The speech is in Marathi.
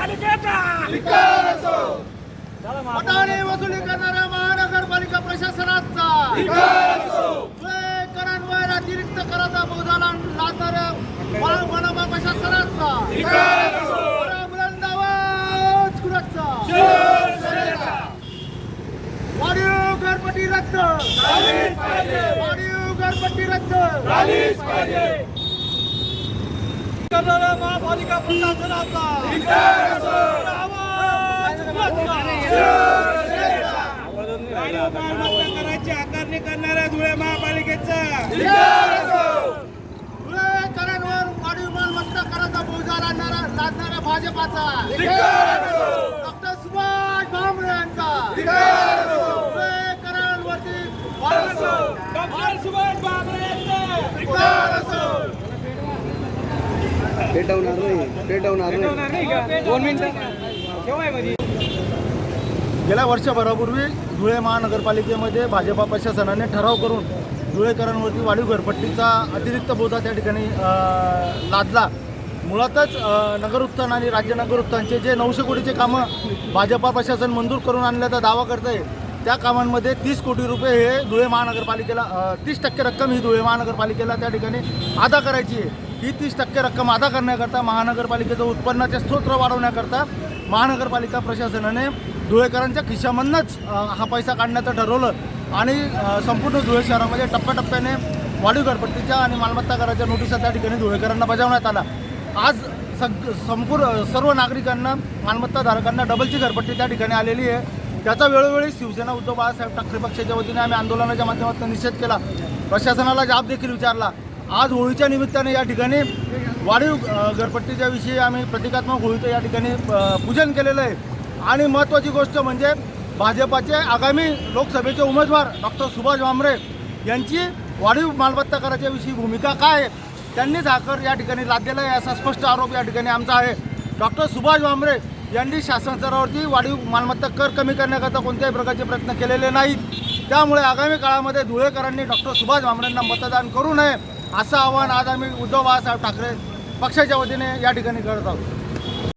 महानगरपालिकेचा पटाने वसुली करणाऱ्या महानगरपालिका प्रशासनाचा! करांवर अतिरिक्त कराचा बोजाला लादणाऱ्या मनपा प्रशासनाचा! आवाज कुणाचा? वाढीव घरपट्टी रद्द! वाढीव घरपट्टी रद्द! करणाऱ्या महापालिका प्रशासनाचा? करायची आकारणी करणाऱ्या धुळे महापालिकेचा. करांवर वाढीव मालमत्ता कराचा बोजा लादणारा लादणाऱ्या भाजपाचा. डॉक्टर सुभाष भामरे यांचा. करांवरती डॉक्टर सुभाष बाबरे यांचा. नाही नाही. दोन मिनिटं. गेल्या वर्षभरापूर्वी धुळे महानगरपालिकेमध्ये भाजपा प्रशासनाने ठराव करून धुळेकरांवरती वाढीव घरपट्टीचा अतिरिक्त बोजा त्या ठिकाणी लादला. मुळातच नगर उत्थान आणि राज्य नगर उत्थानचे जे नऊशे कोटीचे कामं भाजपा प्रशासन मंजूर करून आणल्याचा दावा करत आहे त्या कामांमध्ये तीस कोटी रुपये हे धुळे महानगरपालिकेला तीस टक्के रक्कम ही धुळे महानगरपालिकेला त्या ठिकाणी अदा करायची आहे. ही तीस टक्के रक्कम अदा करण्याकरता महानगरपालिकेचं उत्पन्नाचे स्तोत्र वाढवण्याकरता महानगरपालिका प्रशासनाने धुळेकरांच्या खिशामधनंच हा पैसा काढण्याचं ठरवलं. आणि संपूर्ण धुळे शहरामध्ये टप्प्याटप्प्याने वाढीव घरपट्टीच्या आणि मालमत्ता कराच्या नोटिसा त्या ठिकाणी धुळेकरांना बजावण्यात आला. आज सग संपूर्ण सर्व नागरिकांना मालमत्ताधारकांना डबलची घरपट्टी त्या ठिकाणी आलेली आहे. त्याचा वेळोवेळी शिवसेना उद्धव बाळासाहेब ठाकरे पक्षाच्या वतीने आम्ही आंदोलनाच्या माध्यमातून निषेध केला. प्रशासनाला जाब देखील विचारला. आज होळीच्या निमित्ताने या ठिकाणी वाढीव घरपट्टीच्या विषयी आम्ही प्रतिकात्मक होळीचं या ठिकाणी पूजन केलेलं आहे. आणि महत्त्वाची गोष्ट म्हणजे भाजपाचे आगामी लोकसभेचे उमेदवार डॉक्टर सुभाष भामरे यांची वाढीव मालमत्ता कराच्या विषयी भूमिका काय आहे त्यांनीच हा या ठिकाणी लादलेला आहे असा स्पष्ट आरोप या ठिकाणी आमचा आहे. डॉक्टर सुभाष भामरे यांनी शासन स्तरावरती वाढीव मालमत्ता कर कमी करण्याकरता कोणत्याही प्रकारचे प्रयत्न केलेले नाहीत. त्यामुळे आगामी काळामध्ये धुळेकरांनी डॉक्टर सुभाष भामरेंना मतदान करू नये. असं आव्हान आज आम्ही उद्धव बाळासाहेब ठाकरे पक्षाच्या वतीने या ठिकाणी करत आहोत.